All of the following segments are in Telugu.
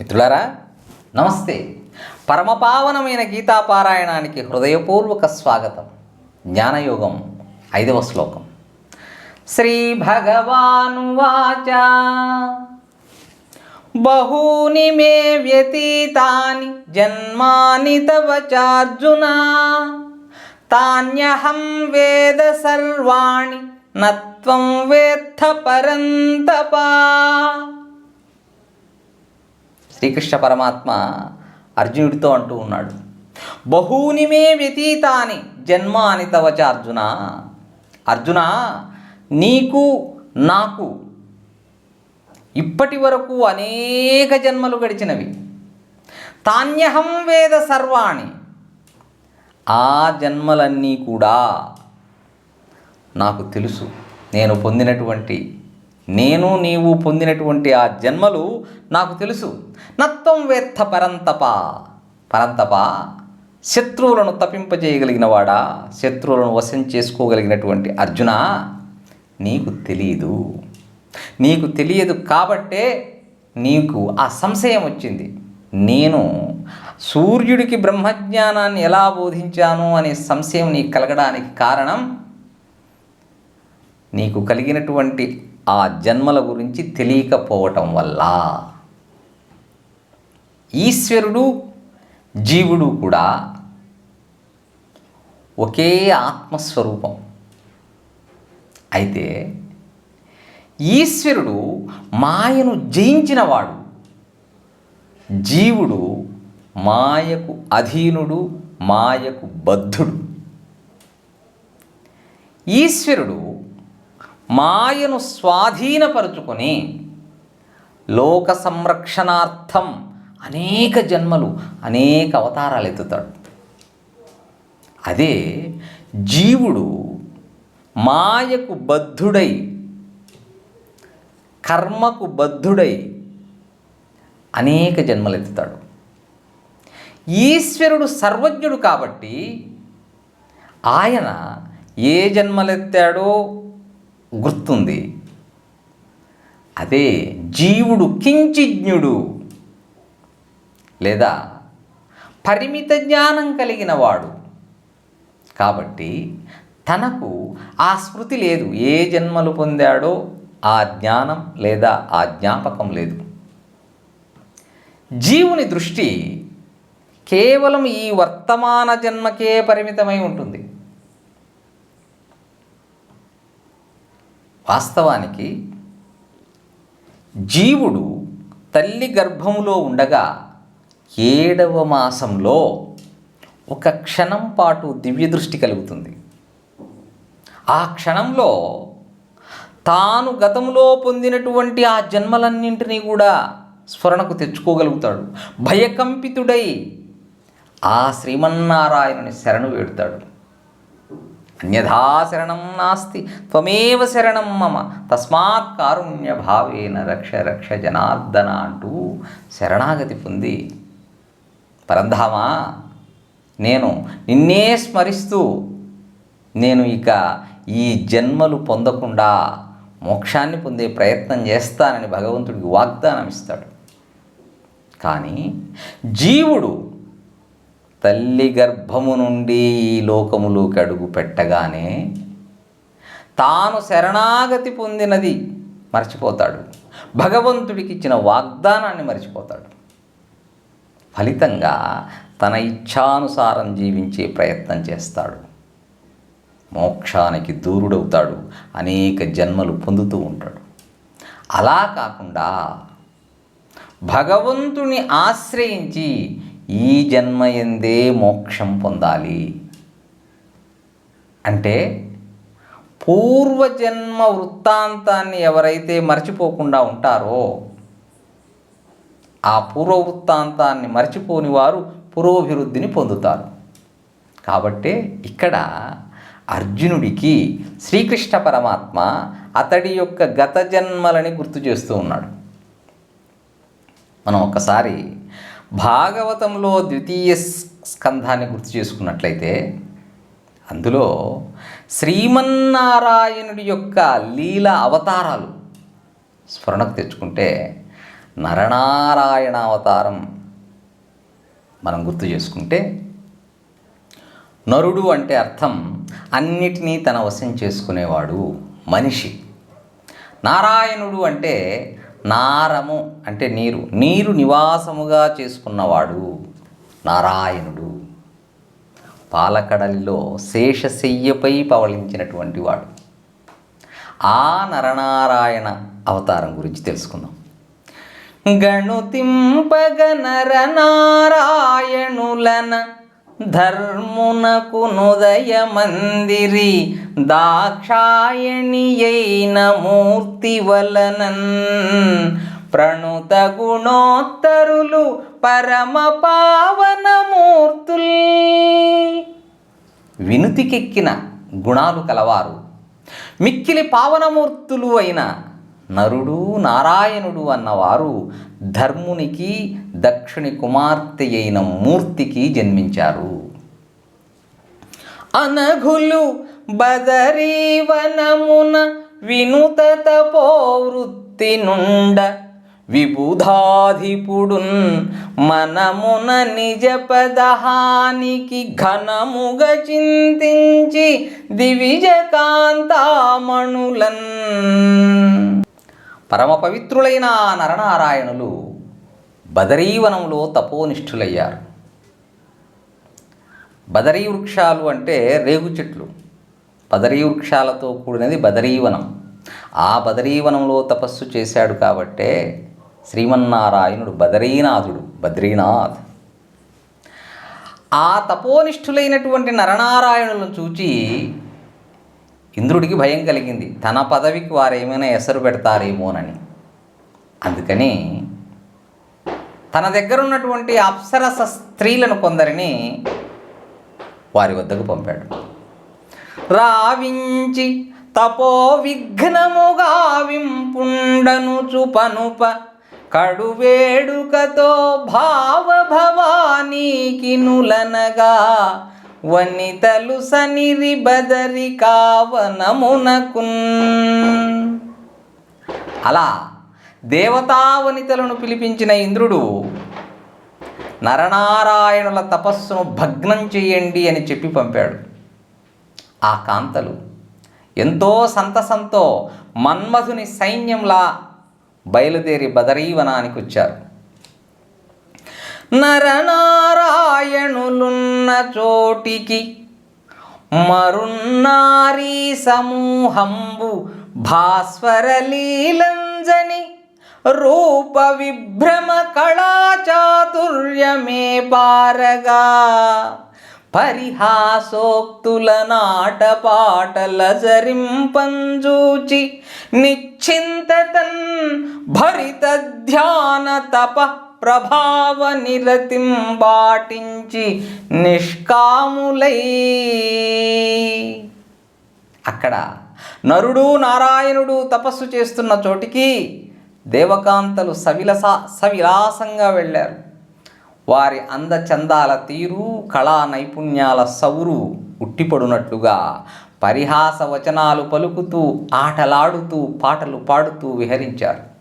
మిత్రులారా నమస్తే. పరమపావనమైన గీతాపారాయణానికి హృదయపూర్వక స్వాగతం. జ్ఞానయోగం ఐదవ శ్లోకం. శ్రీ భగవానువాచ బహూని మే వ్యతీతాని జన్మాని తవ చార్జున. తాన్యహం వేద సర్వాణి నత్వం వేత్త పరంతపా. శ్రీకృష్ణ పరమాత్మ అర్జునుడితో అంటూ ఉన్నాడు. బహూని మే వ్యతీతాని జన్మాని తవచ అర్జున. అర్జున నీకు నాకు ఇప్పటి వరకు అనేక జన్మలు గడిచినవి. తాన్యహం వేద సర్వాణి. ఆ జన్మలన్నీ కూడా నాకు తెలుసు. నేను పొందినటువంటి నేను నీవు పొందినటువంటి ఆ జన్మలు నాకు తెలుసు. నత్వం వేత్త పరంతప. పరంతప శత్రువులను తప్పింపజేయగలిగిన వాడా శత్రువులను వశం చేసుకోగలిగినటువంటి అర్జున నీకు తెలియదు నీకు తెలియదు కాబట్టే నీకు ఆ సంశయం వచ్చింది. నేను సూర్యుడికి బ్రహ్మజ్ఞానాన్ని ఎలా బోధించాను అనే సంశయం నీకు కలగడానికి కారణం నీకు కలిగినటువంటి ఆ జన్మల గురించి తెలియకపోవటం వల్ల ఈశ్వరుడు జీవుడు కూడా ఒకే ఆత్మస్వరూపం. అయితే ఈశ్వరుడు మాయను జయించినవాడు. జీవుడు మాయకు అధీనుడు మాయకు బద్ధుడు. ఈశ్వరుడు మాయను స్వాధీనపరుచుకొని లోక సంరక్షణార్థం అనేక జన్మలు అనేక అవతారాలు ఎత్తుతాడు. అదే జీవుడు మాయకు బద్ధుడై కర్మకు బద్ధుడై అనేక జన్మలు ఎత్తుతాడు. ఈశ్వరుడు సర్వజ్ఞుడు కాబట్టి ఆయన ఏ జన్మలెత్తాడో గుర్తుంది. అదే జీవుడు కించిజ్ఞుడు లేదా పరిమిత జ్ఞానం కలిగిన వాడు. కాబట్టి తనకు ఆ స్మృతి లేదు. ఏ జన్మలు పొందాడో ఆ జ్ఞానం లేదా ఆ జ్ఞాపకం లేదు. జీవుని దృష్టి కేవలం ఈ వర్తమాన జన్మకే పరిమితమై ఉంటుంది. వాస్తవానికి జీవుడు తల్లి గర్భములో ఉండగా ఏడవ మాసంలో ఒక క్షణం పాటు దివ్య దృష్టి కలుగుతుంది. ఆ క్షణంలో తాను గతంలో పొందినటువంటి ఆ జన్మలన్నింటినీ కూడా స్మరణకు తెచ్చుకోగలుగుతాడు. భయకంపితుడై ఆ శ్రీమన్నారాయణుని శరణు వేడుతాడు. అన్యథా శరణం నాస్తి త్వమేవ శరణం మమ. తస్మాత్ కారుణ్య భావేన రక్ష రక్ష జనార్దన అంటూ శరణాగతి పొంది పరంధామా నేను నిన్నే స్మరిస్తూ నేను ఇక ఈ జన్మలు పొందకుండా మోక్షాన్ని పొందే ప్రయత్నం చేస్తానని భగవంతుడికి వాగ్దానం ఇస్తాడు కానీ జీవుడు తల్లి గర్భము నుండి ఈ లోకములోకి అడుగు పెట్టగానే తాను శరణాగతి పొందినది మర్చిపోతాడు. భగవంతుడికి ఇచ్చిన వాగ్దానాన్ని మర్చిపోతాడు. ఫలితంగా తన ఇచ్ఛానుసారం జీవించే ప్రయత్నం చేస్తాడు. మోక్షానికి దూరుడవుతాడు. అనేక జన్మలు పొందుతూ ఉంటాడు. అలా కాకుండా భగవంతుని ఆశ్రయించి ఈ జన్మ ఎందే మోక్షం పొందాలి. అంటే పూర్వజన్మ వృత్తాంతాన్ని ఎవరైతే మర్చిపోకుండా ఉంటారో ఆ పూర్వ వృత్తాంతాన్ని మర్చిపోని వారు పురోభివృద్ధిని పొందుతారు. కాబట్టే ఇక్కడ అర్జునుడికి శ్రీకృష్ణ పరమాత్మ అతడి యొక్క గత జన్మలని గుర్తు చేస్తూ ఉన్నాడు. మనం ఒకసారి భాగవతంలో ద్వితీయ స్కంధాన్ని గుర్తు చేసుకున్నట్లయితే అందులో శ్రీమన్నారాయణుడి యొక్క లీల అవతారాలు స్మరణకు తెచ్చుకుంటే నరనారాయణ అవతారం మనం గుర్తు చేసుకుంటే నరుడు అంటే అర్థం అన్నిటినీ తన వశం చేసుకునేవాడు మనిషి. నారాయణుడు అంటే నారము అంటే నీరు. నీరు నివాసముగా చేసుకున్నవాడు నారాయణుడు. పాలకడలిలో శేషశయ్యపై పవళించినటువంటి వాడు. ఆ నరనారాయణ అవతారం గురించి తెలుసుకుందాం. గణుతింపగ నరనారాయణులన ధర్మునకు నుదయ మందిరి దాక్షాయణియైన మూర్తి వలనన్ ప్రణుత గుణోత్తరులు పరమ పావనమూర్తుల్ వినుతికెక్కిన గుణాలు కలవారు. మిక్కిలి పావనమూర్తులు అయిన నరుడు నారాయణుడు అన్నవారు ధర్మునికి దక్షిణి కుమార్తె అయిన మూర్తికి జన్మించారు. అనఘులు బదరీవనమున వినుత తపోవృత్తి నుండ విబుధాధిపుడున్ మనమున నిజ పదహానికి ఘనముగ చింతించి దివిజ కాంతామణులన్ పరమ పవిత్రులైన నరనారాయణులు బదరీవనంలో తపోనిష్ఠులయ్యారు. బదరీ వృక్షాలు అంటే రేగు చెట్లు. బదరీ వృక్షాలతో కూడినది బదరీవనం. ఆ బదరీవనంలో తపస్సు చేశాడు కాబట్టే శ్రీమన్నారాయణుడు బదరీనాథుడు బద్రీనాథ్. ఆ తపోనిష్ఠులైనటువంటి నరనారాయణులను చూచి ఇంద్రుడికి భయం కలిగింది. తన పదవికి వారు ఏమైనా ఎసరు పెడతారేమోనని అందుకని తన దగ్గర ఉన్నటువంటి అప్సరస స్త్రీలను కొందరిని వారి వద్దకు పంపాడు. రావించి తపో విఘ్నముగా వింపుండను చుపనుప కడు వేడుకతో భావ భవానీకి నులనగా వనితలు సనిరి బదరి కావనమునకున్. అలా దేవతావనితలను పిలిపించిన ఇంద్రుడు నరనారాయణుల తపస్సును భగ్నం చేయండి అని చెప్పి పంపాడు. ఆ కాంతలు ఎంతో సంతసంతో మన్మధుని సైన్యంలా బయలుదేరి బదరీవనానికి వచ్చారు ఉన్న చోటికి మరున్నారీ సమూహంబు భాస్వరలీలంజని రూప విభ్రమ కళాచాతుర్యమే పారగా. పరిహాసోక్తుల నాటపాటల జరింపంజూచి నిశ్చింతతన్ భరిత ధ్యాన తప ప్రభావ నిరతిం బాటించి నిష్కాములై. అక్కడ నరుడు నారాయణుడు తపస్సు చేస్తున్న చోటికి దేవకాంతలు సవిలసా సవిలాసంగా వెళ్ళారు. వారి అందచందాల తీరు కళా నైపుణ్యాల సౌరు ఉట్టిపడునట్లుగా పరిహాస వచనాలు పలుకుతూ ఆటలాడుతూ పాటలు పాడుతూ విహరించారు.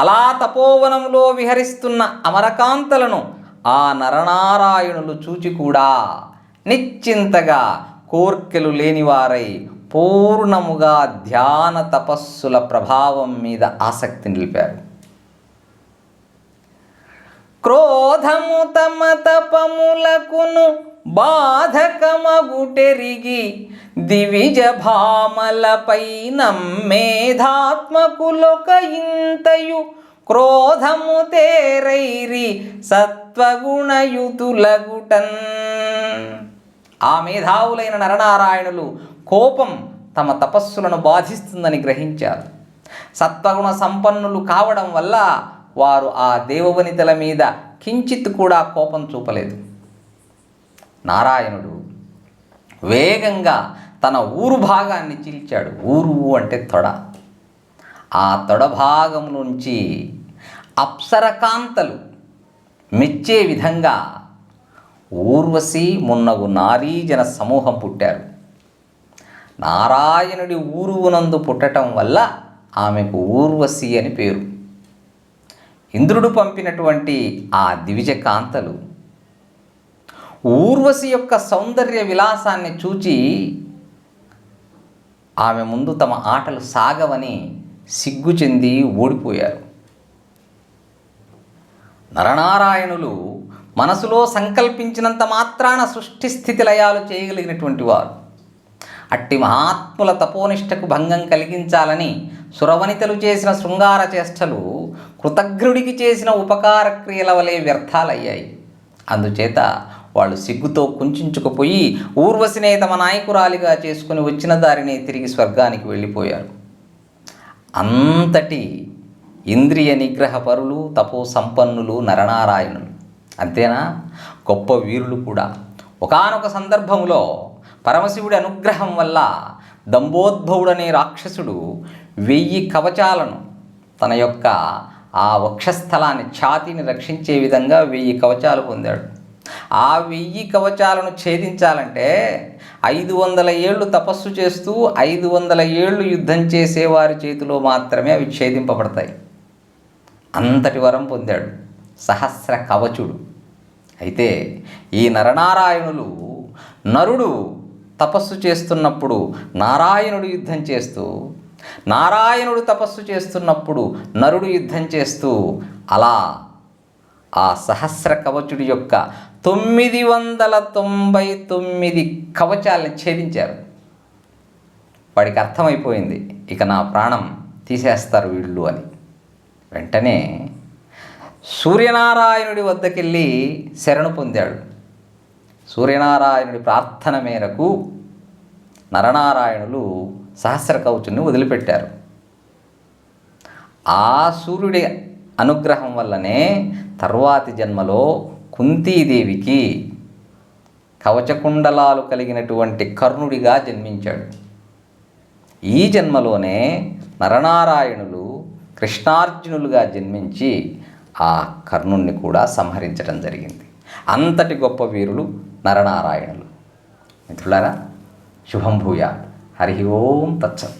అలా తపోవనంలో విహరిస్తున్న అమరకాంతలను ఆ నరనారాయణులు చూచి కూడా నిశ్చింతగా కోర్కెలు లేనివారై పూర్ణముగా ధ్యాన తపస్సుల ప్రభావం మీద ఆసక్తి నిలిపారు. క్రోధము తమ తపములకును బాధకమగుటెరిగి దివిజ భామలపై నమ్మేధాత్మకులొక ఇంతయు క్రోధము తేరైరి సత్వగుణయుతులగుటన్. ఆ మేధావులైన నరనారాయణులు కోపం తమ తపస్సులను బాధిస్తుందని గ్రహించారు. సత్వగుణ సంపన్నులు కావడం వల్ల వారు ఆ దేవవనితల మీద కించిత్ కూడా కోపం చూపలేదు. నారాయణుడు వేగంగా తన ఊరు భాగాన్ని చీల్చాడు. ఊరు అంటే తొడ. ఆ తొడ భాగం నుంచి అప్సరకాంతలు మెచ్చే విధంగా ఊర్వశి మున్నగు నారీజన సమూహం పుట్టారు. నారాయణుడి ఊరువునందు పుట్టటం వల్ల ఆమెకు ఊర్వశి అని పేరు. ఇంద్రుడు పంపినటువంటి ఆ దివిజ కాంతలు ఊర్వశి యొక్క సౌందర్య విలాసాన్ని చూచి ఆమె ముందు తమ ఆటలు సాగవని సిగ్గు చెంది ఓడిపోయారు. నరనారాయణులు మనసులో సంకల్పించినంత మాత్రాన సృష్టి స్థితి లయాలు చేయగలిగినటువంటి వారు. అట్టి మహాత్ముల తపోనిష్టకు భంగం కలిగించాలని సురవనితలు చేసిన శృంగార చేష్టలు కృతజ్ఞుడికి చేసిన ఉపకార క్రియల వలె వ్యర్థాలయ్యాయి. అందుచేత వాళ్ళు సిగ్గుతో కుంచుకుపోయి ఊర్వశినే తమ నాయకురాలిగా చేసుకుని వచ్చిన దారిని తిరిగి స్వర్గానికి వెళ్ళిపోయారు. అంతటి ఇంద్రియ నిగ్రహ పరులు తపో సంపన్నులు నరనారాయణులు. అంతేనా? గొప్ప వీరులు కూడా. ఒకానొక సందర్భంలో పరమశివుడి అనుగ్రహం వల్ల దంబోద్భవుడనే రాక్షసుడు వెయ్యి కవచాలను తన యొక్క ఆ వక్షస్థలాన్ని ఛాతీని రక్షించే విధంగా వెయ్యి కవచాలు పొందాడు. ఆ వెయ్యి కవచాలను ఛేదించాలంటే ఐదు వందల ఏళ్ళు తపస్సు చేస్తూ ఐదు వందల ఏళ్ళు యుద్ధం చేసేవారి చేతిలో మాత్రమే అవి ఛేదింపబడతాయి. అంతటి వరం పొందాడు సహస్ర కవచుడు. అయితే ఈ నరనారాయణులు నరుడు తపస్సు చేస్తున్నప్పుడు నారాయణుడు యుద్ధం చేస్తూ నారాయణుడు తపస్సు చేస్తున్నప్పుడు నరుడు యుద్ధం చేస్తూ అలా ఆ సహస్ర కవచుడి యొక్క తొమ్మిది వందల తొంభై తొమ్మిది కవచాలను ఛేదించారు. వాడికి అర్థమైపోయింది. ఇక నా ప్రాణం తీసేస్తారు వీళ్ళు అని. వెంటనే సూర్యనారాయణుడి వద్దకెళ్ళి శరణు పొందాడు. సూర్యనారాయణుడి ప్రార్థన మేరకు నరనారాయణులు సహస్ర కవచుని వదిలిపెట్టారు. ఆ సూర్యుడి అనుగ్రహం వల్లనే తర్వాతి జన్మలో కుంతీదేవికి కవచకుండలాలు కలిగినటువంటి కర్ణుడిగా జన్మించాడు. ఈ జన్మలోనే నరనారాయణులు కృష్ణార్జునులుగా జన్మించి ఆ కర్ణుణ్ణి కూడా సంహరించడం జరిగింది. అంతటి గొప్ప వీరులు నరనారాయణులు. మిత్రులారా శుభం భూయా హరి ఓం తత్సత్.